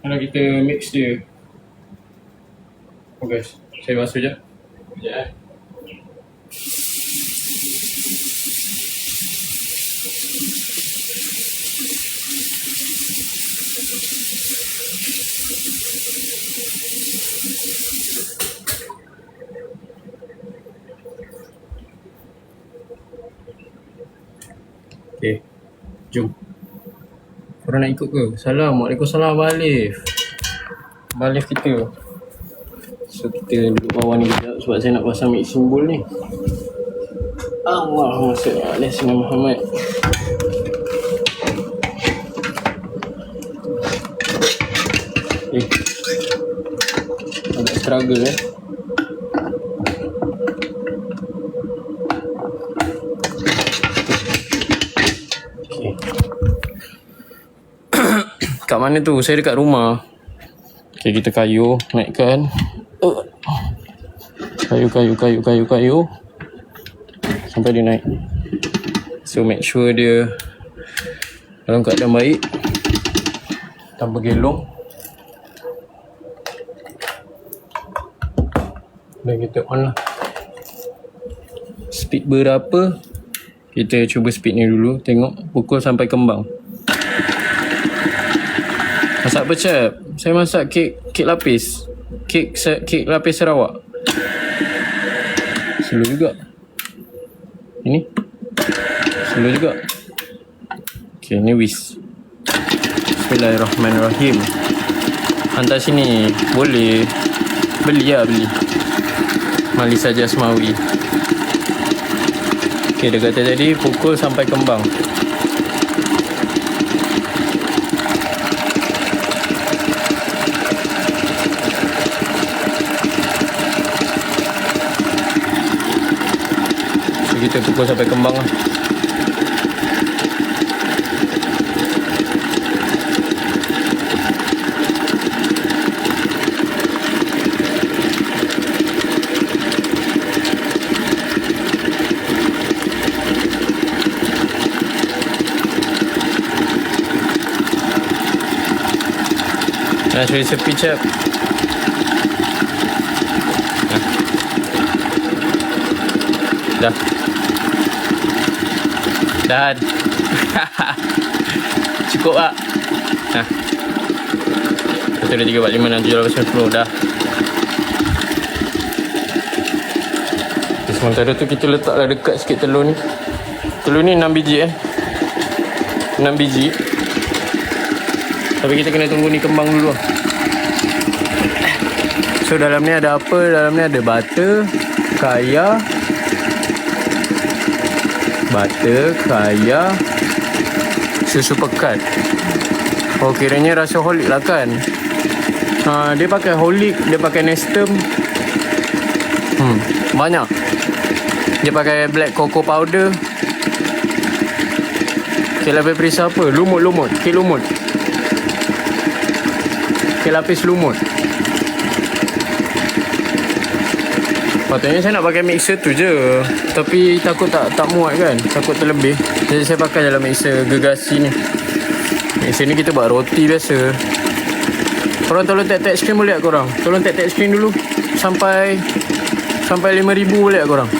Kalau kita mix dia. Oh guys, saya basuh je. Sekejap eh. Okay, jom. Korang nak ikut ke? Salam, Waalaikumsalam Alif. Alif kita. So kita duduk bawah ni kejap sebab saya nak pasang mix simbol ni. Allahumma salli ala sayyidina Muhammad. Eh. Agak struggle eh. Kat mana tu? Saya dekat rumah. Okay, kita kayu, naikkan. Uh. Kayu, kayu, kayu, kayu, kayu. Sampai dia naik. So, make sure dia dalam keadaan baik. Tanpa gelong. Dan kita on lah. Speed berapa? Kita cuba speed ni dulu. Tengok pukul sampai kembang. Masak apa cep? Saya masak kek kek lapis. Kek se- kek lapis Sarawak. Slow juga. Ini. Slow juga. Okay, ni wis. Bismillahirrahmanirrahim. Hantar sini. Boleh. Beli lah beli. Mali saja Semawi. Okay, dia kata tadi pukul sampai kembang. Kita pukul sampai kembang lah. Nak cari sepi cap. Dah. Dah. Cukup tak? Ha. Satu, dua, tiga, empat, lima, enam, tujuh, lapan, sembilan, sepuluh. Dah. Sementara tu kita letaklah dekat sikit telur ni. Telur ni 6 biji eh. 6 biji. Tapi kita kena tunggu ni kembang dulu lah. So dalam ni ada apa? Dalam ni ada butter, kaya, butter, kaya, susu pekat. Oh kiranya rasa holik lah kan? Ha, dia pakai holik, dia pakai nestum. Hmm, banyak. Dia pakai black cocoa powder. Kek lapis perisa apa? Lumut-lumut. Kek lumut. Kek lapis lumut. Patutnya saya nak pakai mixer tu je. Tapi takut tak tak muat kan. Takut terlebih. Jadi saya pakai dalam mixer gegasi ni. Mixer ni kita buat roti biasa. Korang tolong tap-tap screen boleh tak korang? Tolong tap-tap screen dulu. Sampai sampai 5000 boleh tak korang?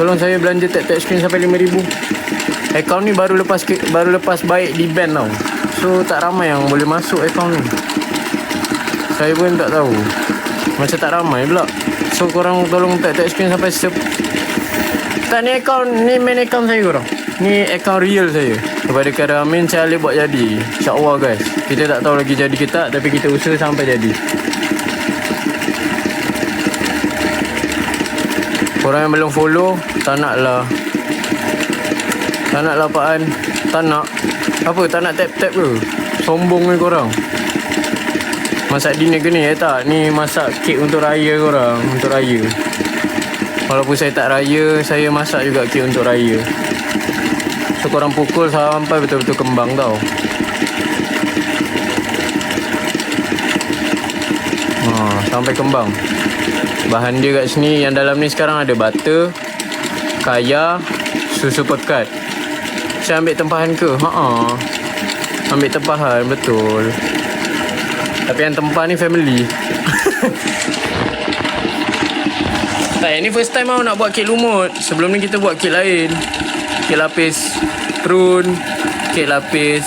Tolong saya belanja tap-tap screen sampai 5000. Akaun ni baru lepas baru lepas baik di ban tau. So tak ramai yang boleh masuk akaun ni. Saya pun tak tahu. Macam tak ramai pula. So korang tolong tap tap screen sampai sep Tak ni akaun Ni main akaun saya korang. Ni akaun real saya. Kepada Kara Amin Saya boleh buat jadi. InsyaAllah guys. Kita tak tahu lagi jadi ke tak Tapi kita usaha sampai jadi. Korang yang belum follow Tak nak lah. Tak nak lah apaan Tak nak. Apa tak nak tap-tap ke? Sombong ni korang Masak dinner ke ni? Eh tak, ni masak kek untuk raya korang Untuk raya. Walaupun saya tak raya, saya masak juga kek untuk raya. So korang pukul sampai betul-betul kembang tau. Ha, Sampai kembang. Bahan dia kat sini, yang dalam ni sekarang ada butter Kaya, susu pekat. Saya ambil tempahan ke? Ha, Ambil tempahan, betul Tapi yang tempah ni family. tak, ini first time aku nak buat kek lumut. Sebelum ni kita buat kek lain. Kek lapis prune, kek lapis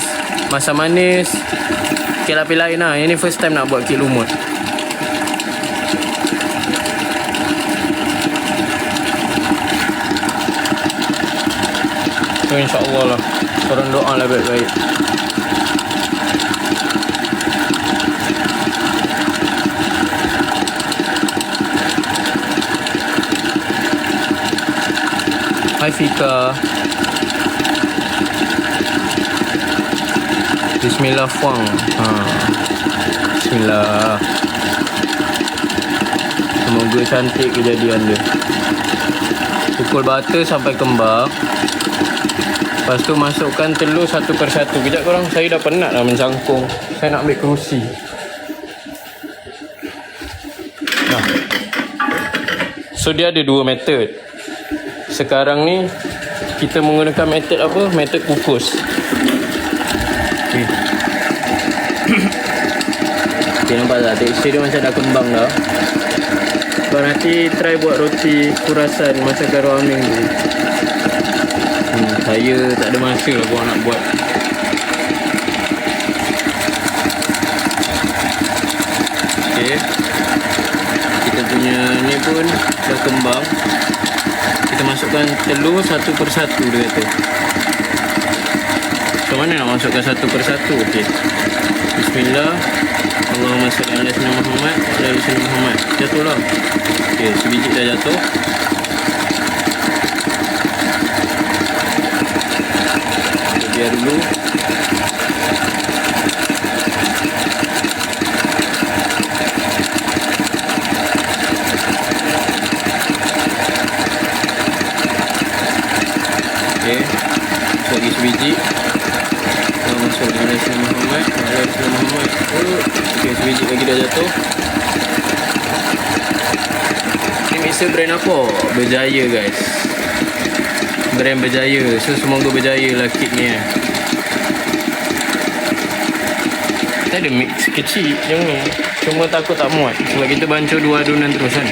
masam manis, kek lapis lain lah. Ini first time nak buat kek lumut. So insyaAllah lah Korang doa lah baik-baik Hai Fika Bismillah Fuang. Ha. Bismillah. Semoga cantik kejadian dia. Pukul bata sampai kembang Lepas tu masukkan telur satu persatu. Kejap korang saya dah penat dah mencangkung. Saya nak ambil kerusi. So dia ada dua method sekarang ni kita menggunakan metod apa? Metod kukus. Okay. okay nampak tak? Tekstur dia macam dah kembang dah. Kau nanti try buat roti kurasan macam garu aming tu. Hmm, saya tak ada masa lah buat nak buat. Okay. Kita punya ni pun dah kembang kita masukkan telur satu persatu dia kata. Macam mana nak masukkan satu persatu ok bismillah. Allahumma salli ala sayyidina Muhammad ala sayyidina Muhammad. Jatuh lah ok sebiji dah jatuh. Biar dulu Okey. Sebiji. Kita masuk dengan Nasi Muhammad. Nasi Muhammad. Oh. Okey, sebiji lagi dah jatuh. Ini mixer brand apa? Berjaya guys. Brand berjaya. So semoga berjaya lah kit ni eh. Kita ada mix kecil macam ni. Cuma takut tak muat. Sebab kita bancuh dua adunan terus kan.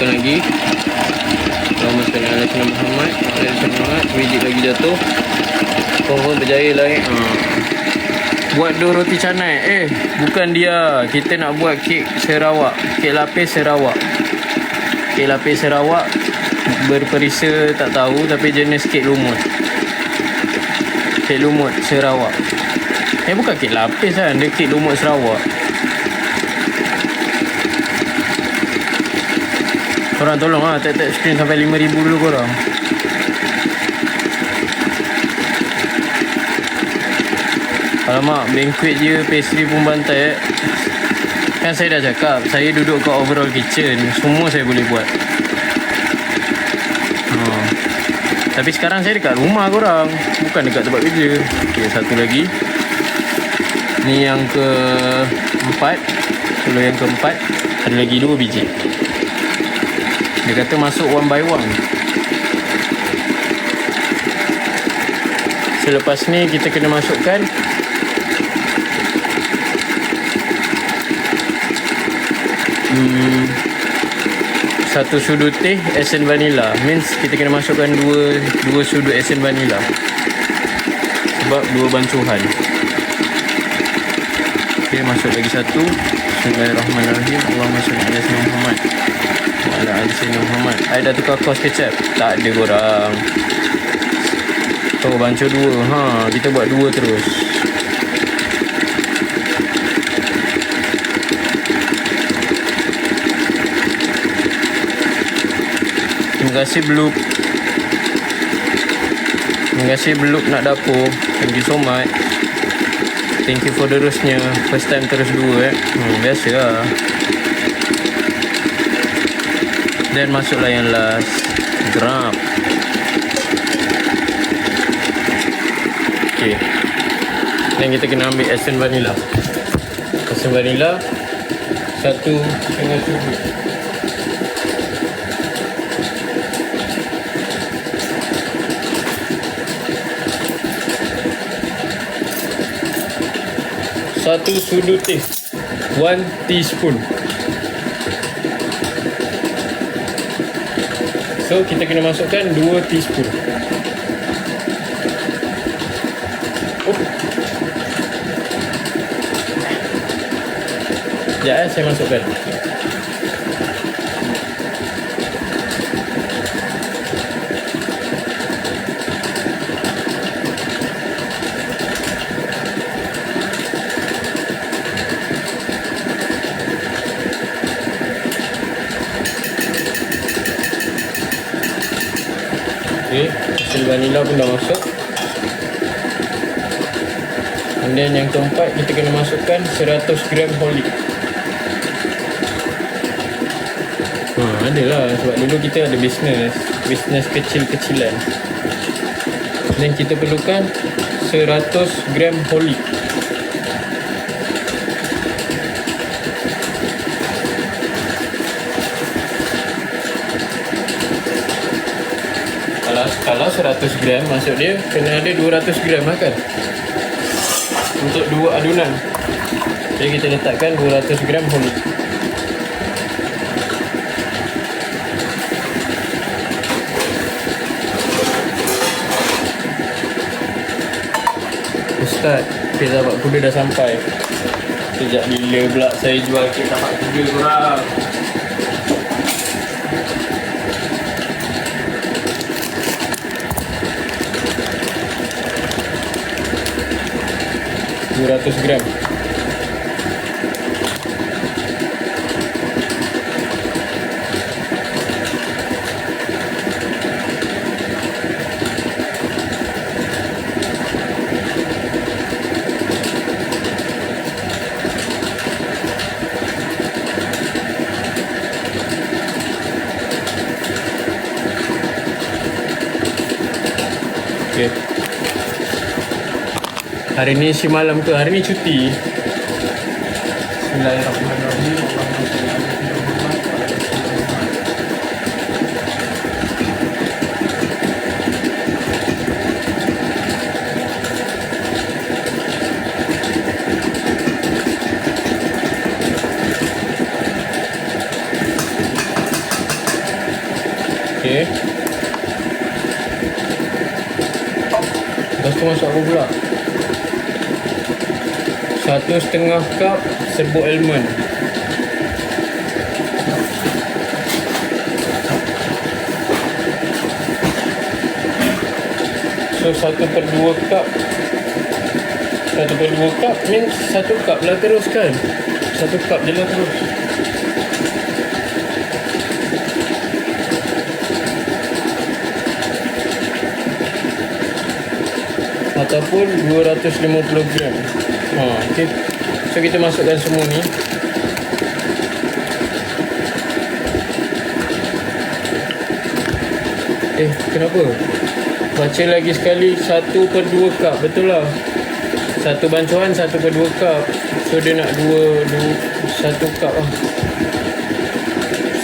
Masukkan lagi. Allahumma salli ala sayyidina Muhammad. Ala sayyidina Muhammad. Biji lagi jatuh. Confirm berjaya lah eh. Ha. Buat dua roti canai. Eh, bukan dia. Kita nak buat kek Sarawak. Kek lapis Sarawak. Kek lapis Sarawak berperisa tak tahu tapi jenis kek lumut. Kek lumut Sarawak. Eh bukan kek lapis kan, dia kek lumut Sarawak. Korang tolong lah tap-tap screen sampai 5000 dulu korang. Alamak banquet je pastry pun bantai eh. Kan saya dah cakap Saya duduk kat overall kitchen Semua saya boleh buat. Ha. Tapi sekarang saya dekat rumah korang Bukan dekat tempat kerja. Okay satu lagi. Ni yang ke Empat Telur yang keempat. Ada lagi dua biji dia kata masuk one by one. Selepas ni kita kena masukkan hmm, Satu sudut teh esen vanilla. Means kita kena masukkan dua Dua sudut esen vanilla. Sebab dua bancuhan Okay masuk lagi satu. Bismillahirrahmanirrahim. Allahumma salli ala Muhammad wa ala ali sayyidina Muhammad. Ai dah tukar kos kecap. Tak ada korang. Tu bancu dua. Ha, kita buat dua terus. Terima kasih Bloop. Terima kasih Bloop nak dapur. Thank you so much. Thank you for the rosnya First time terus dua eh hmm, Biasa lah Then masuklah yang last. Grab. Okay. Then kita kena ambil Essence Vanilla. Essence Vanilla Satu Tengah cubit Satu sudu teh. One teaspoon. So kita kena masukkan dua teaspoon. Oh. Sekejap eh, saya masukkan. Okay, hasil vanilla pun dah masuk. And then yang keempat kita kena masukkan 100 gram holik. Ha, adalah sebab dulu kita ada bisnes, bisnes kecil-kecilan. Dan kita perlukan 100 gram holik. Kalau kalau 100 gram maksud dia kena ada 200 gram lah kan? Untuk dua adunan. Jadi kita letakkan 200 gram holik. Ustaz, kereta tapak kuda dah sampai. Sejak bila pula saya jual kereta tapak kuda korang? Dua ratus gram. Okay. Hari ni si malam ke? Hari ni cuti. Okay. Lepas tu masuk apa pula? Satu setengah cup serbuk almond. So satu per dua cup. Satu per dua cup means satu cup lah terus kan? Satu cup je lah terus. Ataupun 250 gram ha, okay. So kita masukkan semua ni Eh kenapa? Baca lagi sekali Satu per dua cup Betul lah Satu bancuan Satu per dua cup So dia nak dua, dua Satu cup lah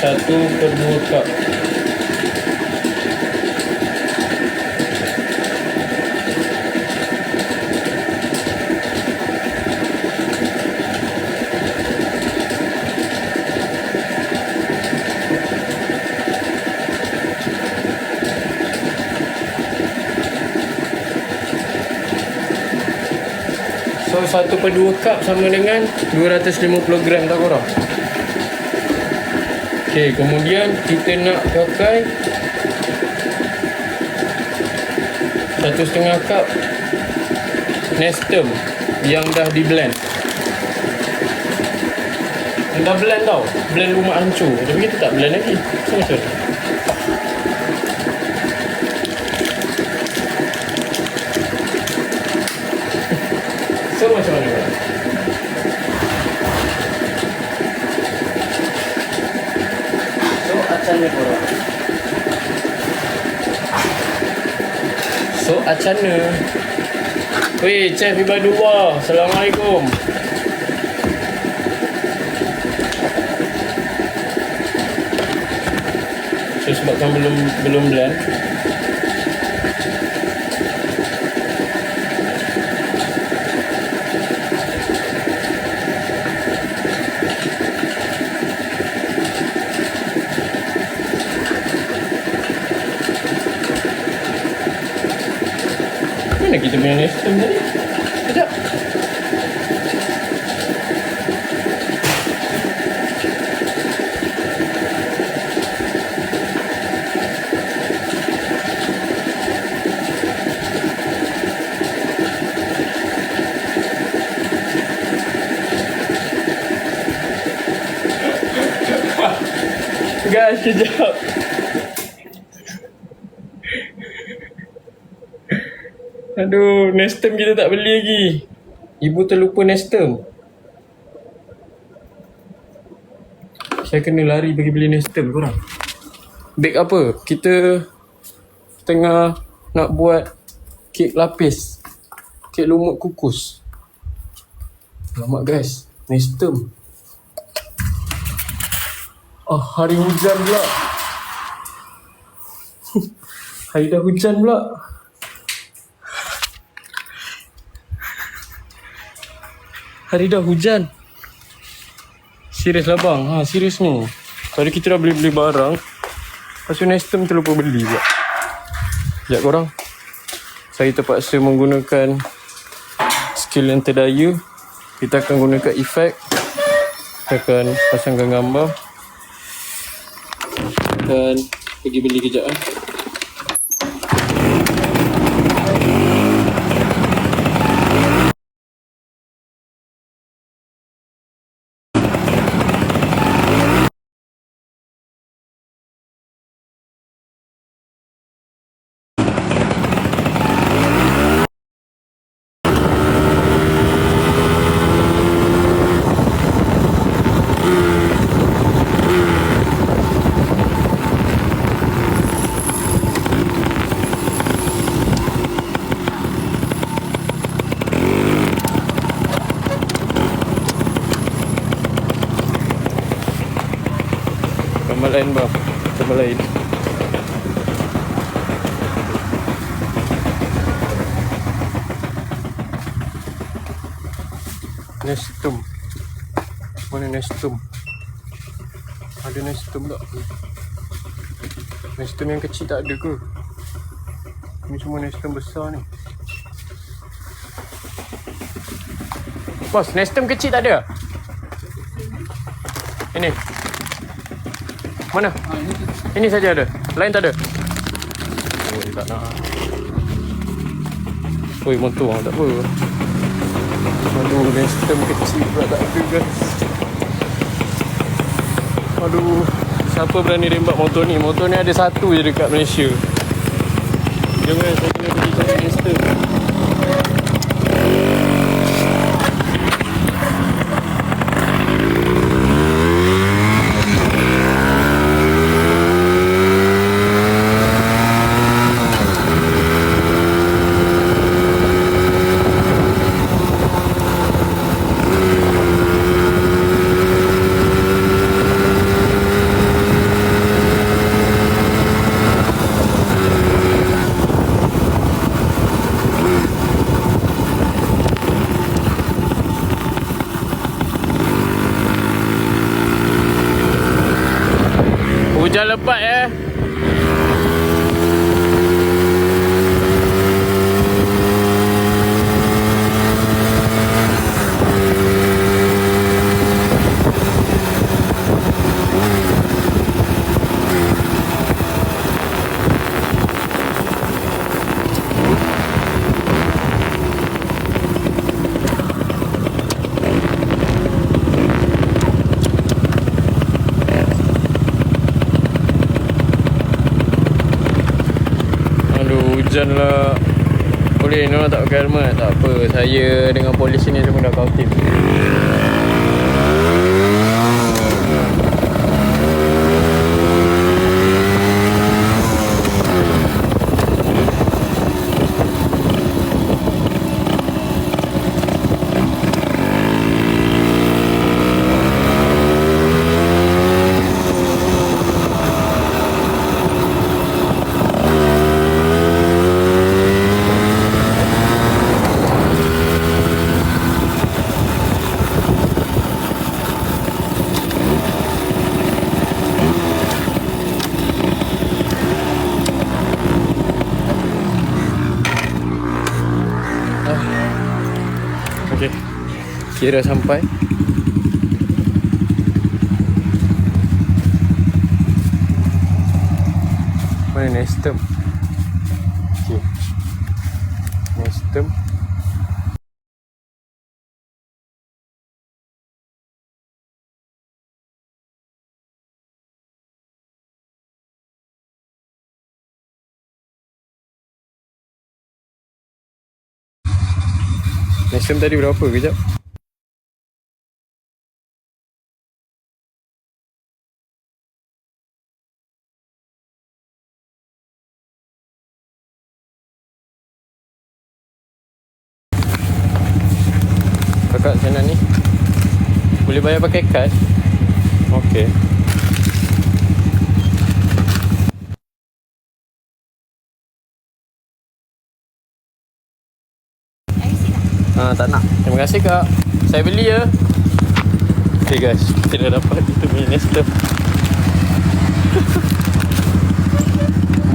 Satu per dua cup 1 per 2 cup sama dengan 250 gram tak korang? Okay kemudian kita nak pakai satu setengah cup Nestum yang dah di blend. Yang dah blend tau blend rumah hancur. Tapi kita tak blend lagi. Mana? So macam mana? Korang? So acana korang? So acana Weh Chef Ibadullah Assalamualaikum. So sebabkan belum belum blend kita punya nestem tadi. Sekejap. Guys, kejap. Aduh, Nestem kita tak beli lagi. Ibu terlupa Nestem. Saya kena lari pergi beli Nestem korang. Beg apa? Kita tengah nak buat kek lapis. Kek lumut kukus. Alamak guys, Nestem. Ah, hari hujan pula. hari dah hujan pula. Hari dah hujan. Serius lah bang. Ha, serius ni. Tadi kita dah beli-beli barang. Lepas tu Nestum terlupa beli pula. Sekejap korang. Saya terpaksa menggunakan skill yang terdaya. Kita akan gunakan efek. Kita akan pasangkan gambar. Dan pergi beli kejap eh. Gambar lain bang. Lain. Nestum. Mana Nestum? Ada Nestum tak? Nestum yang kecil tak ada ke? Ni semua Nestum besar ni. Bos, Nestum kecil tak ada? Ini. Mana? Ini saja ada. Lain tak ada. Oh, tak nak. Oi, motor tak apa. Aduh, nestem kecil pula tak ada guys. Aduh, siapa berani rembat motor ni? Motor ni ada satu je dekat Malaysia. Jangan saya kena pergi cari nestem. Hujan lebat ya. Aduh hujan lah Boleh ni orang tak pakai helmet Tak apa Saya dengan polis Kira sampai Mana Nestum? Okay. Nestum. Nestum tadi berapa kejap? Bayar pakai kad Okay Ah, tak nak. Terima kasih kak. Saya beli ya. Okay guys, kita dah dapat kita punya Nestum.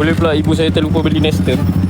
Boleh pula ibu saya terlupa beli Nestum.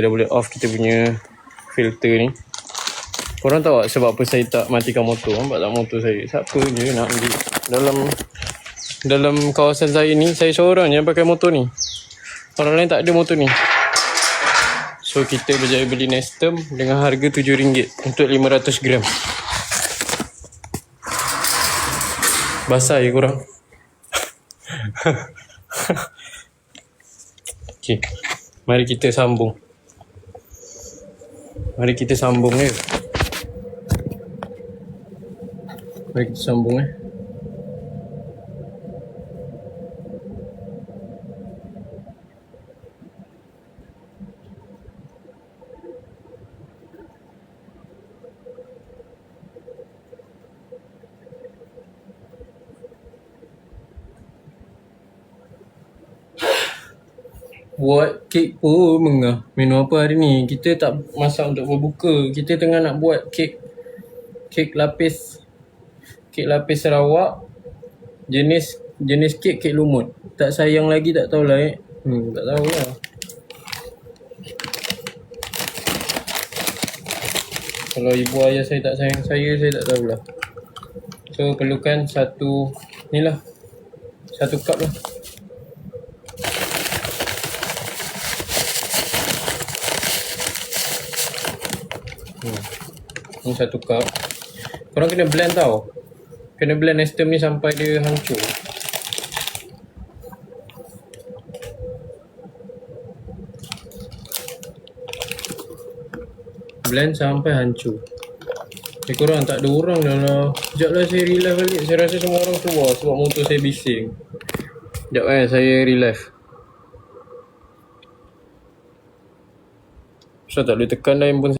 Kita dah boleh off kita punya filter ni. Korang tahu tak sebab apa saya tak matikan motor? Nampak tak motor saya? Siapa je nak ambil? Dalam Dalam kawasan saya ni Saya seorang yang pakai motor ni. Orang lain tak ada motor ni. So kita berjaya beli Nestum Dengan harga RM7 Untuk 500 gram. Basah ya korang. Okay. Mari kita sambung. Mari kita sambung ya. Mari kita sambung eh. Buat kek pun mengah. Minum apa hari ni? Kita tak masak untuk berbuka. Kita tengah nak buat kek kek lapis kek lapis Sarawak jenis jenis kek kek lumut. Tak sayang lagi tak tahulah eh. Hmm, tak tahu lah. Kalau ibu ayah saya tak sayang saya, saya tak tahulah. So perlukan satu ni lah. Satu cup lah. Ni satu cup. Korang kena blend tau. Kena blend Nestum ni sampai dia hancur. Blend sampai hancur. Eh korang tak ada orang dah lah. Sekejap lah saya relive balik. Saya rasa semua orang keluar sebab motor saya bising. Sekejap eh saya relive. So tak boleh tekan dah handphone